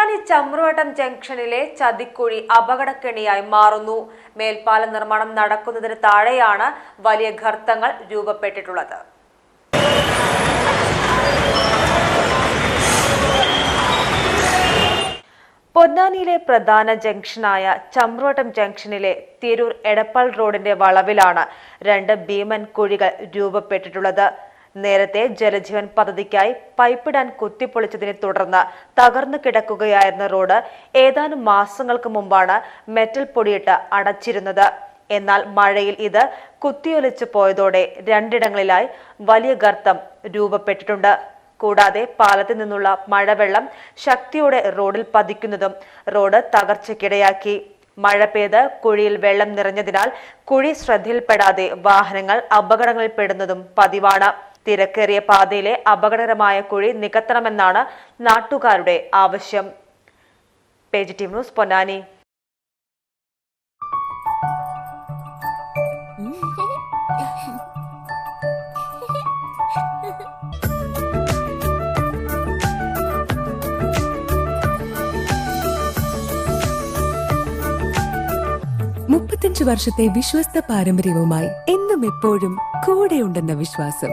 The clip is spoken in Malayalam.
പൊന്നാനി ചമ്രുവട്ടം ജംഗ്ഷനിലെ ചതിക്കുഴി അപകടക്കെണിയായി മാറുന്നു. മേൽപ്പാല നിർമ്മാണം നടക്കുന്നതിന് താഴെയാണ് വലിയ ഗർത്തങ്ങൾ രൂപപ്പെട്ടിട്ടുള്ളത്. പൊന്നാനിയിലെ പ്രധാന ജംഗ്ഷനായ ചമ്രുവട്ടം ജംഗ്ഷനിലെ തിരൂർ എടപ്പാൾ റോഡിന്റെ വളവിലാണ് രണ്ട് ഭീമൻ കുഴികൾ രൂപപ്പെട്ടിട്ടുള്ളത്. നേരത്തെ ജലജീവൻ പദ്ധതിക്കായി പൈപ്പിടാൻ കുത്തിപ്പൊളിച്ചതിനെ തുടർന്ന് തകർന്നു കിടക്കുകയായിരുന്ന റോഡ് ഏതാനും മാസങ്ങൾക്ക് മുമ്പാണ് മെറ്റൽ പൊടിയിട്ട് അടച്ചിരുന്നത്. എന്നാൽ മഴയിൽ ഇത് കുത്തിയൊലിച്ചു പോയതോടെ രണ്ടിടങ്ങളിലായി വലിയ ഗർത്തം രൂപപ്പെട്ടിട്ടുണ്ട്. കൂടാതെ പാലത്തിൽ നിന്നുള്ള മഴവെള്ളം ശക്തിയോടെ റോഡിൽ പതിക്കുന്നതും റോഡ് തകർച്ചയ്ക്കിടയാക്കി. മഴ പെയ്ത് കുഴിയിൽ വെള്ളം നിറഞ്ഞതിനാൽ കുഴി ശ്രദ്ധയിൽപ്പെടാതെ വാഹനങ്ങൾ അപകടങ്ങളിൽ പെടുന്നതും പതിവാണ്. തിരക്കേറിയ പാതയിലെ അപകടകരമായ കുഴി നികത്തണമെന്നാണ് നാട്ടുകാരുടെ ആവശ്യം. Page team news Ponnani. മുപ്പത്തഞ്ച് വർഷത്തെ വിശ്വസ്ത പാരമ്പര്യവുമായി എന്നും എപ്പോഴും കൂടെയുണ്ടെന്ന വിശ്വാസം.